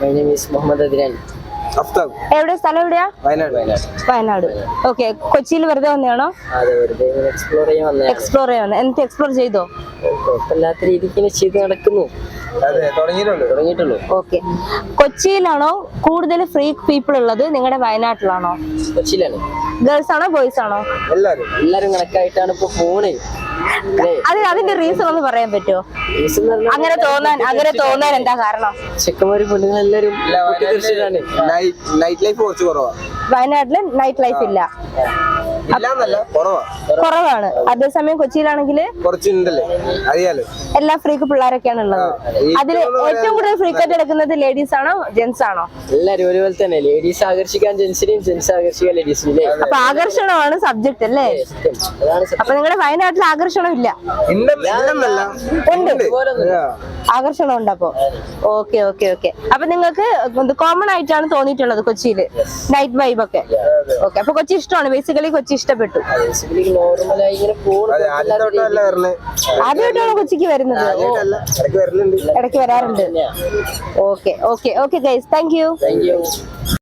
My name is Muhammad Adinan Aftab എവിടെ സ്ഥലം എവിടെയാ? വയനാട്. വയനാട്. ഓക്കെ കൊച്ചിയിൽ വെറുതെ വന്നതാണോ? അതെ വെറുതെ ഇങ്ങനെ എക്സ്പ്ലോർ ചെയ്യാൻ വന്നേ എക്സ്പ്ലോർ ചെയ്യാൻ വന്നത്. എന്ത് എക്സ്പ്ലോർ ചെയ്തോ? കുഴപ്പമില്ലാത്ത രീതിക്ക് ഇങ്ങനെ ചെയ്ത് നടക്കുന്നു. അതെ തുടങ്ങിയിട്ടുള്ളൂ. ഓക്കെ കൊച്ചിയിലാണോ കൂടുതൽ ഫ്രീ പീപ്പിൾ ഉള്ളത്? നിങ്ങളുടെ വയനാട്ടിലാണോ? കൊച്ചിയിലാണ്. ഗേൾസ് ആണോ ബോയ്സ് ആണോ? എല്ലാരും. എല്ലാരും കണക്കായിട്ടാണ് ഇപ്പൊ ഫോണ് അത് അതിന്റെ റീസൺ ഒന്ന് പറയാൻ പറ്റുമോ അങ്ങനെ തോന്നാൻ അങ്ങനെ തോന്നാൻ എന്താ കാരണം? ചെക്കന്മാര് പെണ്ണുങ്ങളെല്ലാരും നൈറ്റ് ലൈഫ് കുറച്ച് കുറവാ. വയനാട്ടിൽ നൈറ്റ് ലൈഫ് ഇല്ല. കുറവാണ്. അതേസമയം കൊച്ചിയിലാണെങ്കിൽ കുറച്ചുണ്ടല്ലേ? അറിയാലോ? എല്ലാ ഫ്രീക്ക് പിള്ളേരൊക്കെയാണ് ഉള്ളത് അതിൽ ഏറ്റവും കൂടുതൽ ഫ്രീക്കറ്റ് എടുക്കുന്നത് ലേഡീസ് ആണോ ജെന്റ്സ് ആണോ എല്ലാരും ഒരുപോലെ തന്നെ. ലേഡീസ് ആകർഷിക്കാൻ ജെന്റ്സിനെയും ജെൻസ് ആകർഷിക്കാൻ ലേഡീസിനെ അല്ലേ അപ്പൊ ആകർഷണമാണ് സബ്ജക്ട് അല്ലേ. അപ്പൊ നിങ്ങളുടെ വയനാട്ടിൽ ആകർഷണം ഇല്ല. ഇല്ലെന്നല്ല. ഉണ്ട്. ആകർഷണം ഉണ്ട് അപ്പൊ ഓക്കെ ഓക്കെ ഓക്കെ അപ്പൊ നിങ്ങൾക്ക് കോമൺ ആയിട്ടാണ് തോന്നിയിട്ടുള്ളത് കൊച്ചിയിൽ നൈറ്റ് വൈബ് ഒക്കെ. ഓക്കെ അപ്പൊ കൊച്ചി ഇഷ്ടമാണ്. ബേസിക്കലി കൊച്ചി ഇഷ്ടപ്പെട്ടു. ആദ്യമായിട്ടാണ് കൊച്ചിക്ക് വരുന്നത്? ഇടയ്ക്ക് ഇടയ്ക്ക് വരാറുണ്ട്. Okay okay okay guys thank you thank you